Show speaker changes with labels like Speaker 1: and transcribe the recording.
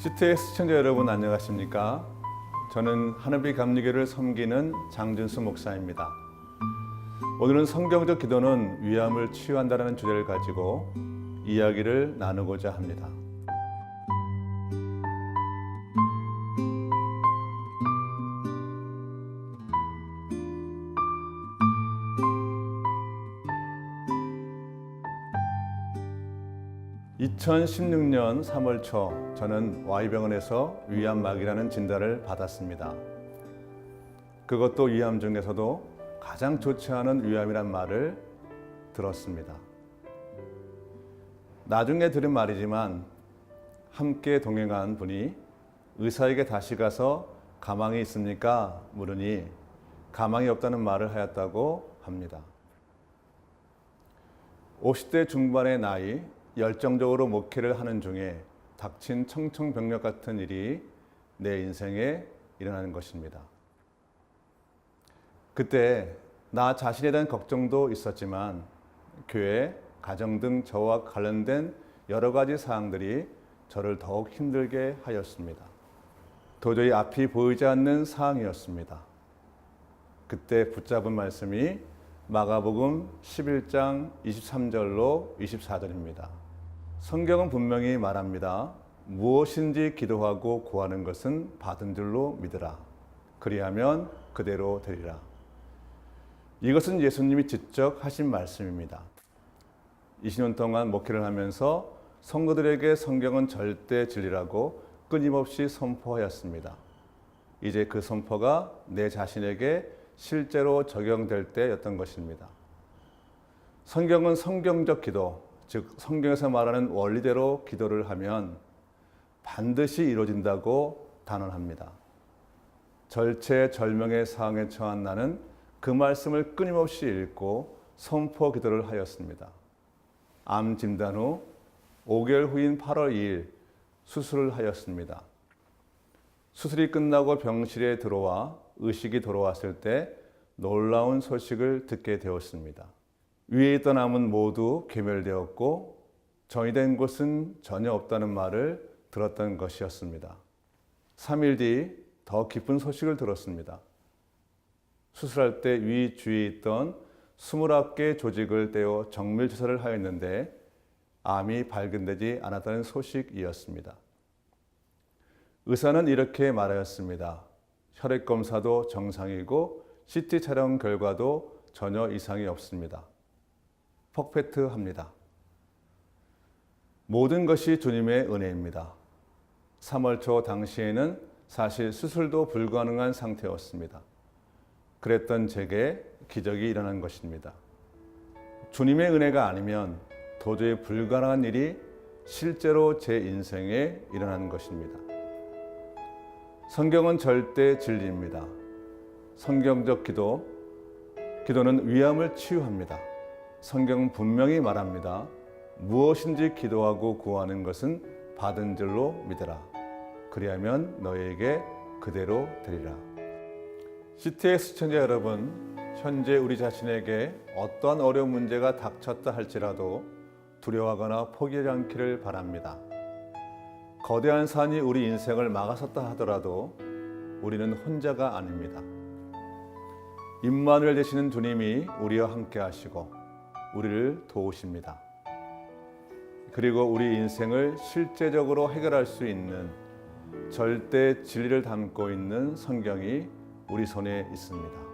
Speaker 1: 시트의 시청자 여러분 안녕하십니까? 저는 하늘빛 감리교를 섬기는 장준수 목사입니다. 오늘은 성경적 기도는 위암을 치유한다는 주제를 가지고 이야기를 나누고자 합니다. (2016년 3월) 초 저는 Y병원에서 위암막이라는 진단을 받았습니다. 그것도 위암 중에서도 가장 좋지 않은 위암이란 말을 들었습니다. 나중에 들은 말이지만 함께 동행한 분이 의사에게 다시 가서 가망이 있습니까? 물으니 가망이 없다는 말을 하였다고 합니다. 50대 중반의 나이 열정적으로 목회를 하는 중에 닥친 청청병력 같은 일이 내 인생에 일어나는 것입니다. 그때 나 자신에 대한 걱정도 있었지만 교회, 가정 등 저와 관련된 여러 가지 사항들이 저를 더욱 힘들게 하였습니다. 도저히 앞이 보이지 않는 상황이었습니다. 그때 붙잡은 말씀이 마가복음 11장 23절로 24절입니다. 성경은 분명히 말합니다. 무엇인지 기도하고 구하는 것은 받은 줄로 믿으라. 그리하면 그대로 되리라. 이것은 예수님이 직접 하신 말씀입니다. 20년 동안 목회를 하면서 성도들에게 성경은 절대 진리라고 끊임없이 선포하였습니다. 이제 그 선포가 내 자신에게 실제로 적용될 때였던 것입니다. 성경은 성경적 기도, 즉 성경에서 말하는 원리대로 기도를 하면 반드시 이루어진다고 단언합니다. 절체절명의 상황에 처한 나는 그 말씀을 끊임없이 읽고 선포 기도를 하였습니다. 암 진단 후 5개월 후인 8월 2일 수술을 하였습니다. 수술이 끝나고 병실에 들어와 의식이 돌아왔을 때 놀라운 소식을 듣게 되었습니다. 위에 있던 암은 모두 괴멸되었고 정의된 곳은 전혀 없다는 말을 들었던 것이었습니다. 3일 뒤더 기쁜 소식을 들었습니다. 수술할 때 위 주위에 있던 29개 조직을 떼어 정밀 조사를 하였는데 암이 발견되지 않았다는 소식이었습니다. 의사는 이렇게 말하였습니다. 혈액 검사도 정상이고 CT 촬영 결과도 전혀 이상이 없습니다. 퍼펙트합니다. 모든 것이 주님의 은혜입니다. 3월 초 당시에는 사실 수술도 불가능한 상태였습니다. 그랬던 제게 기적이 일어난 것입니다. 주님의 은혜가 아니면 도저히 불가능한 일이 실제로 제 인생에 일어난 것입니다. 성경은 절대 진리입니다. 성경적 기도, 기도는 위암을 치유합니다. 성경은 분명히 말합니다. 무엇인지 기도하고 구하는 것은 받은 줄로 믿으라. 그리하면 너에게 그대로 되리라. CT의 시청자 여러분, 현재 우리 자신에게 어떠한 어려운 문제가 닥쳤다 할지라도 두려워하거나 포기하지 않기를 바랍니다. 거대한 산이 우리 인생을 막아섰다 하더라도 우리는 혼자가 아닙니다. 임마누엘 되시는 주님이 우리와 함께 하시고 우리를 도우십니다. 그리고 우리 인생을 실제적으로 해결할 수 있는 절대 진리를 담고 있는 성경이 우리 손에 있습니다.